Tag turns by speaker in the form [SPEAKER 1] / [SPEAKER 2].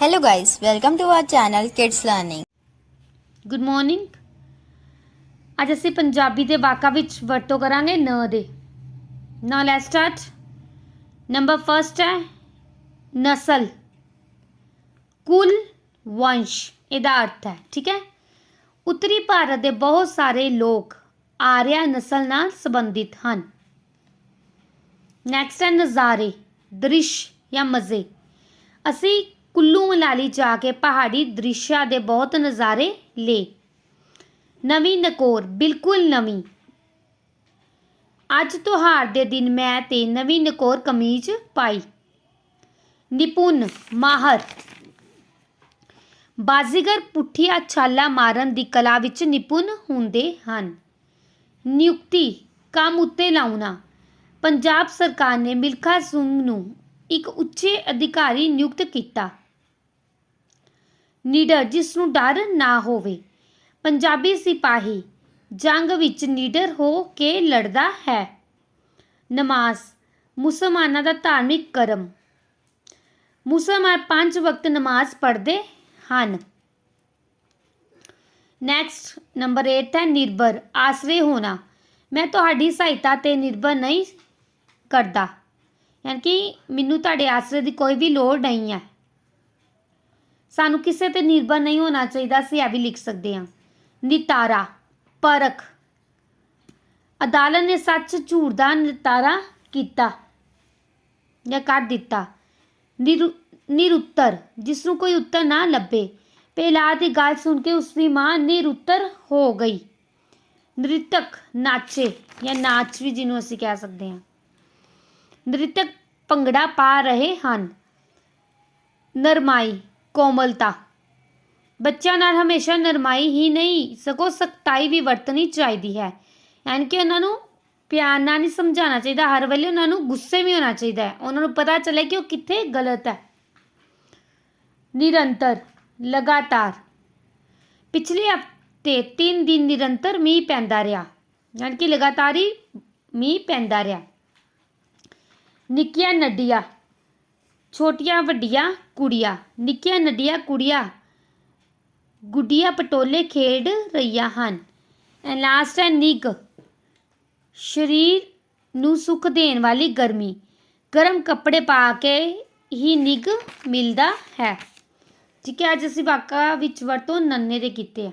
[SPEAKER 1] Hello guys, welcome to our channel Kids Learning.
[SPEAKER 2] Good morning ਅੱਜ ਅਸੀਂ ਪੰਜਾਬੀ ਦੇ ਵਾਕਾਂ ਵਿੱਚ ਵਰਤੋਂ ਕਰਾਂਗੇ ਨ ਦੇ। Now let's start number first ਹੈ ਨਸਲ। ਕੁਲ ਵੰਸ਼ ਇਹਦਾ ਅਰਥ ਹੈ ਠੀਕ ਹੈ? ਉੱਤਰੀ ਭਾਰਤ ਦੇ ਬਹੁਤ ਸਾਰੇ ਲੋਕ ਆਰਿਆ ਨਸਲ ਨਾਲ ਸੰਬੰਧਿਤ ਹਨ। ਨੈਕਸਟ ਹੈ ਨਜ਼ਾਰੇ ਦ੍ਰਿਸ਼ ਜਾਂ ਮਜ਼ੇ। ਅਸੀਂ ਕੁੱਲੂ ਮਨਾਲੀ ਜਾ ਕੇ ਪਹਾੜੀ ਦ੍ਰਿਸ਼ਾਂ ਦੇ ਬਹੁਤ ਨਜ਼ਾਰੇ ਲੇ ਨਵੀਂ ਨਕੋਰ, ਬਿਲਕੁਲ ਨਵੀਂ। ਅੱਜ ਤਿਉਹਾਰ ਦੇ ਦਿਨ ਮੈਂ ਤੇ ਨਵੀਂ ਨਕੋਰ ਕਮੀਜ਼ ਪਾਈ। ਨਿਪੁੰਨ, ਮਾਹਰ। ਬਾਜ਼ੀਗਰ ਪੁੱਠੀਆਂ ਛਾਲਾਂ ਮਾਰਨ ਦੀ ਕਲਾ ਵਿੱਚ ਨਿਪੁੰਨ ਹੁੰਦੇ ਹਨ। ਨਿਯੁਕਤੀ, ਕੰਮ ਉੱਤੇ ਲਾਉਣਾ। ਪੰਜਾਬ ਸਰਕਾਰ ਨੇ ਮਿਲਖਾ ਸਿੰਘ ਨੂੰ ਇੱਕ ਉੱਚੇ ਅਧਿਕਾਰੀ ਨਿਯੁਕਤ ਕੀਤਾ। ਨਿਡਰ ਜਿਸ ਨੂੰ ਡਰ ਨਾ ਹੋਵੇ। ਪੰਜਾਬੀ ਸਿਪਾਹੀ, ਜੰਗ ਵਿੱਚ ਨਿਡਰ ਹੋ ਕੇ ਲੜਦਾ ਹੈ। ਨਮਾਜ਼, ਮੁਸਲਮਾਨਾਂ ਦਾ ਧਾਰਮਿਕ ਕਰਮ। ਮੁਸਲਮਾਨ ਪੰਜ ਵਕਤ ਨਮਾਜ਼ ਪੜ੍ਹਦੇ ਹਨ। ਨੈਕਸਟ ਨੰਬਰ 8 ਹੈ, ਨਿਰਭਰ, ਆਸਰੇ ਹੋਣਾ। ਮੈਂ ਤੁਹਾਡੀ ਸਹਾਇਤਾ ਤੇ ਨਿਰਭਰ ਨਹੀਂ ਕਰਦਾ। ਯਾਨੀ ਕਿ ਮੈਨੂੰ ਤੁਹਾਡੇ ਆਸਰੇ ਦੀ ਕੋਈ ਵੀ ਲੋੜ ਨਹੀਂ ਹੈ। ਸਾਨੂੰ ਕਿਸੇ ਤੇ ਨਿਰਭਰ ਨਹੀਂ ਹੋਣਾ ਚਾਹੀਦਾ ਅਸੀਂ ਇਹ ਵੀ ਲਿਖ ਸਕਦੇ ਹਾਂ। ਨਿਤਾਰਾ, ਪਰਖ। ਅਦਾਲਤ ਨੇ ਸੱਚ, ਝੂਠ ਦਾ ਨਿਤਾਰਾ ਕੀਤਾ ਜਾਂ ਕਰ ਦਿੱਤਾ। ਨਿਰੂ ਨਿਰੁੱਤਰ ਜਿਸ ਨੂੰ ਕੋਈ ਉੱਤਰ ਨਾ ਲੱਭੇ। ਪਹਿਲਾ ਦੀ ਗੱਲ ਸੁਣ ਕੇ ਉਸ ਦੀ ਮਾਂ ਨਿਰੁੱਤਰ ਹੋ ਗਈ। ਨ੍ਰਿਤਕ ਨਾਚੇ ਜਾਂ ਨਾਚ ਵੀ ਜਿਹਨੂੰ ਅਸੀਂ ਕਹਿ ਸਕਦੇ ਹਾਂ। ਨ੍ਰਿਤਕ ਭੰਗੜਾ ਪਾ ਰਹੇ ਹਨ। ਨਰਮਾਈ ਕੋਮਲਤਾ। ਬੱਚਿਆਂ ਨਾਲ ਹਮੇਸ਼ਾ ਨਰਮਾਈ ਹੀ ਨਹੀਂ, ਸਗੋਂ ਸਖਤਾਈ ਵੀ ਵਰਤਣੀ ਚਾਹੀਦੀ ਹੈ। ਯਾਨੀ ਕਿ ਉਹਨਾਂ ਨੂੰ ਪਿਆਰ ਨਾਲ ਨਹੀਂ ਸਮਝਾਉਣਾ ਚਾਹੀਦਾ, ਹਰ ਵੇਲੇ ਉਹਨਾਂ ਨੂੰ ਗੁੱਸੇ ਵੀ ਹੋਣਾ ਚਾਹੀਦਾ ਹੈ। ਉਹਨਾਂ ਨੂੰ ਪਤਾ ਚੱਲੇ ਕਿ ਉਹ ਕਿੱਥੇ ਗਲਤ ਹੈ। ਨਿਰੰਤਰ, ਲਗਾਤਾਰ। ਪਿਛਲੇ ਹਫ਼ਤੇ 3 ਦਿਨ ਨਿਰੰਤਰ ਮੀਂਹ ਪੈਂਦਾ ਰਿਹਾ। ਯਾਨੀ ਕਿ ਲਗਾਤਾਰ ਹੀ ਮੀਂਹ ਪੈਂਦਾ ਰਿਹਾ। ਨਿੱਕੀਆਂ ਨੱਡੀਆਂ ਛੋਟੀਆਂ ਵੱਡੀਆਂ ਕੁੜੀਆਂ, ਨਿੱਕੀਆਂ ਨੱਡੀਆਂ ਕੁੜੀਆਂ ਗੁੱਡੀਆਂ ਪਟੋਲੇ ਖੇਡ ਰਹੀਆਂ ਹਨ। ਐਂਡ ਲਾਸਟ ਹੈ ਨਿੱਘ। ਸਰੀਰ ਨੂੰ ਸੁੱਖ ਦੇਣ ਵਾਲੀ ਗਰਮੀ। ਗਰਮ ਕੱਪੜੇ ਪਾ ਕੇ ਹੀ ਨਿੱਘ ਮਿਲਦਾ ਹੈ। ਠੀਕ ਹੈ ਅੱਜ ਅਸੀਂ ਵਾਕਾਂ ਵਿੱਚ ਵਰਤੋਂ ਨੰਨੇ ਦੇ ਕੀਤੇ ਆ।